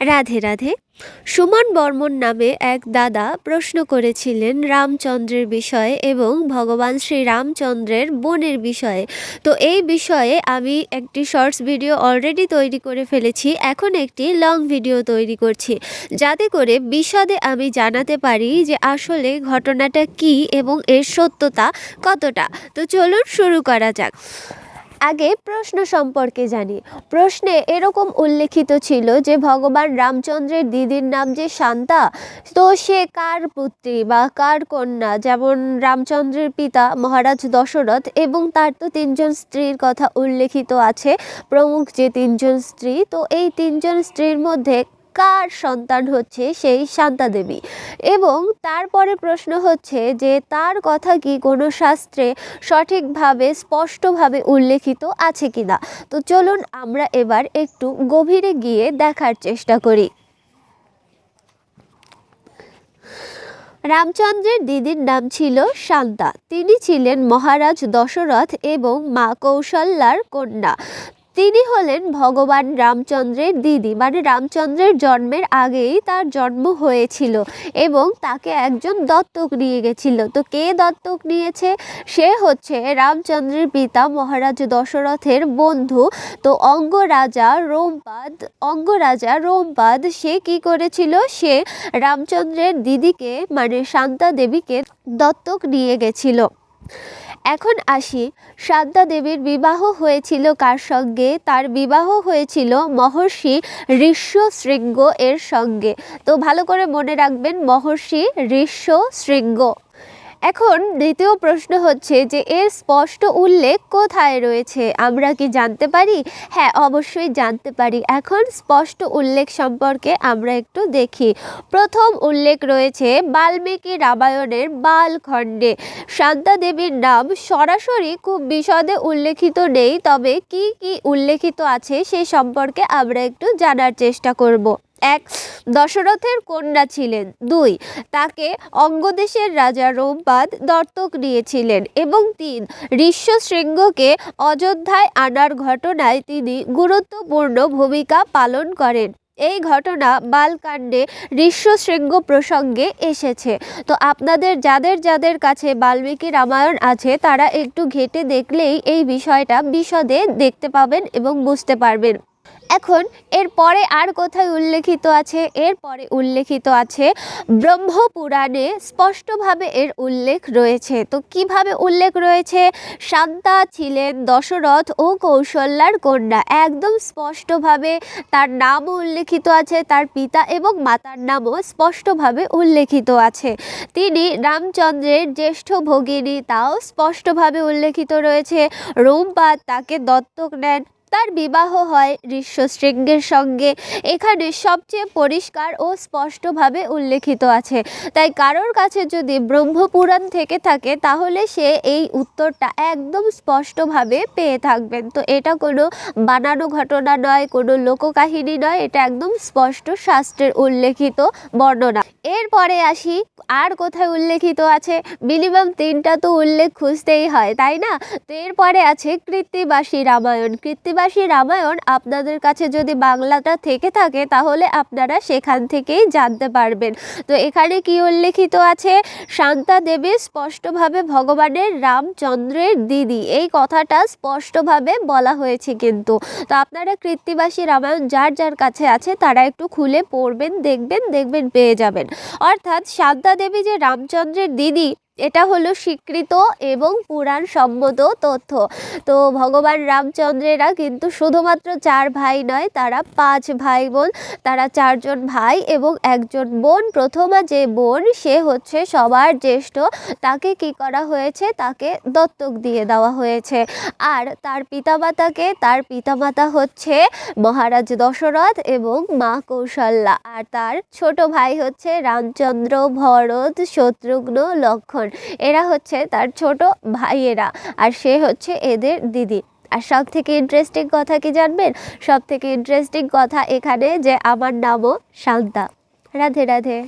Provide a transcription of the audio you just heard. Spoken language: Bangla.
রাধে রাধে। সুমন বর্মন নামে এক দাদা প্রশ্ন করেছিলেন রামচন্দ্রের বিষয়ে এবং ভগবান শ্রী রামচন্দ্রের বোনের বিষয়ে। তো এই বিষয়ে আমি একটি শর্টস ভিডিও অলরেডি তৈরি করে ফেলেছি, এখন একটি লং ভিডিও তৈরি করছি। যাতে করে বিশদে আমি জানাতে পারি যে আসলে ঘটনাটা কি এবং এর সত্যতা কতটা। তো চলুন শুরু করা যাক। আগে প্রশ্ন সম্পর্কে জানি। প্রশ্নে এরকম উল্লেখিত ছিল যে, ভগবান রামচন্দ্রের দিদির নাম যে শান্তা, তো সে কার পুত্রী বা কার কন্যা? যেমন রামচন্দ্রের পিতা মহারাজ দশরথ এবং তার তো তিনজন স্ত্রীর কথা উল্লেখিত আছে, প্রমুখ যে তিনজন স্ত্রী, তো এই তিনজন স্ত্রীর মধ্যে কার সন্তান হচ্ছে সেই শান্তা দেবী? এবং তারপরে প্রশ্ন হচ্ছে যে তার কথা কি কোনো শাস্ত্রে সঠিকভাবে, স্পষ্টভাবে উল্লেখিত আছে কিনা? তো চলুন আমরা এবার একটু গভীরে গিয়ে দেখার চেষ্টা করি। রামচন্দ্রের দিদির নাম ছিল শান্তা। তিনি ছিলেন মহারাজ দশরথ এবং মা কৌশল্যার কন্যা। তিনি হলেন ভগবান রামচন্দ্রের দিদি। মানে রামচন্দ্রের জন্মের আগেই তার জন্ম হয়েছিল এবং তাকে একজন দত্তক নিয়ে গেছিল। তো কে দত্তক নিয়েছে? সে হচ্ছে রামচন্দ্রের পিতা মহারাজ দশরথের বন্ধু। তো অঙ্গরাজা রোমপাদ অঙ্গরাজা রোমপাদ, সে কি করেছিল? সে রামচন্দ্রের দিদিকে মানে শান্তা দেবীকে দত্তক নিয়ে গেছিল। এখন আসি। সাদ্দা দেবীর বিবাহ হয়েছিল কার সঙ্গে? তার বিবাহ হয়েছিল মহর্ষি ঋষ্য শৃঙ্গ এর সঙ্গে। তো ভালো করে মনে রাখবেন, মহর্ষি ঋষ্য শৃঙ্গ এখন দ্বিতীয় প্রশ্ন হচ্ছে যে এর স্পষ্ট উল্লেখ কোথায় রয়েছে? আমরা কি জানতে পারি? হ্যাঁ অবশ্যই জানতে পারি। এখন স্পষ্ট উল্লেখ সম্পর্কে আমরা একটু দেখি। প্রথম উল্লেখ রয়েছে বাল্মীকি রামায়ণের বালখণ্ডে। শান্তা দেবীর নাম সরাসরি খুব বিশদে উল্লেখিত নেই, তবে কি কি উল্লেখিত আছে সে সম্পর্কে আমরা একটু জানার চেষ্টা করব। এক দশরথের কন্যা ছিলেন। দুই, তাকে অঙ্গদেশের রাজা রোমপাদ দত্তক নিয়েছিলেন এবং তিন ঋষ্য শৃঙ্গকে অযোধ্যায় আনার ঘটনায় তিনি গুরুত্বপূর্ণ ভূমিকা পালন করেন। এই ঘটনা বালকাণ্ডে ঋষ্যশৃঙ্গ প্রসঙ্গে এসেছে। তো আপনাদের যাদের যাদের কাছে বাল্মীকি রামায়ণ আছে, তারা একটু ঘেটে দেখলেই এই বিষয়টা বিশদে দেখতে পাবেন এবং বুঝতে পারবেন। এখন এর পরে আর কোথায় উল্লেখিত আছে? এর পরে উল্লেখিত আছে ব্রহ্মপুরাণে স্পষ্টভাবে এর উল্লেখ রয়েছে। তো কীভাবে উল্লেখ রয়েছে? শান্তা ছিলেন দশরথ ও কৌশল্যার কন্যা। একদম স্পষ্টভাবে তার নামও উল্লেখিত আছে, তার পিতা এবং মাতার নামও স্পষ্টভাবে উল্লেখিত আছে। তিনি রামচন্দ্রের জ্যেষ্ঠ ভগিনী, তাও স্পষ্টভাবে উল্লেখিত রয়েছে। রোমপাদ তাকে দত্তক নেন। তার বিবাহ হয় ঋষ্যশৃঙ্গের সঙ্গে। এখানে সবচেয়ে পরিষ্কার ও স্পষ্টভাবে উল্লেখিত আছে। তাই কারোর কাছে যদি ব্রহ্মপুরাণ থেকে থাকে, তাহলে সে এই উত্তরটা একদম স্পষ্টভাবে পেয়ে থাকবেন। তো এটা কোনো বানানো ঘটনা নয়, কোনো লোককাহিনী নয়, এটা একদম স্পষ্ট শাস্ত্রের উল্লেখিত বর্ণনা। এরপরে আসি, আর কোথায় উল্লেখিত আছে? মিনিমাম তিনটা তো উল্লেখ খুঁজতেই হয়, তাই না? তো এরপরে আছে কৃত্তিবাসী রামায়ণ। কৃত্তি আদিবাসী রামায়ণ আপনাদের কাছে যদি বাংলাটা থেকে থাকে, তাহলে আপনারা সেখান থেকেই জানতে পারবেন। তো এখানে কি উল্লেখিত আছে? শান্তা দেবী স্পষ্টভাবে ভগবানের রামচন্দ্রের দিদি। এই কথাটা স্পষ্টভাবে বলা হয়েছে কিন্তু। তো আপনারা কৃত্তিবাসী রামায়ণ যার যার কাছে আছে, তারা একটু খুলে পড়বেন, দেখবেন দেখবেন, পেয়ে যাবেন। অর্থাৎ শান্তা দেবী যে রামচন্দ্রের দিদি এটা হলো স্বীকৃত এবং পুরাণ সম্মত তথ্য। তো ভগবান রামচন্দ্রেরা কিন্তু শুধুমাত্র চার ভাই নয়, তারা পাঁচ ভাই বোন, তারা চারজন ভাই এবং একজন বোন। প্রথমা যে বোন, সে হচ্ছে সবার জ্যেষ্ঠ। তাকে কি করা হয়েছে? তাকে দত্তক দিয়ে দেওয়া হয়েছে। আর তার পিতামাতাকে, তার পিতামাতা হচ্ছে মহারাজ দশরথ এবং মা কৌশল্যা। আর তার ছোট ভাই হচ্ছে রামচন্দ্র, ভরত, শত্রুঘ্ন, লক্ষণ। এরা হচ্ছে তার ছোট ভাইয়েরা আর সে হচ্ছে এদের দিদি। আর সব থেকে ইন্টারেস্টিং কথা কি জানবেন? সব থেকে ইন্টারেস্টিং কথা এখানে যে আমার নামও শান্তা রাধে রাধে।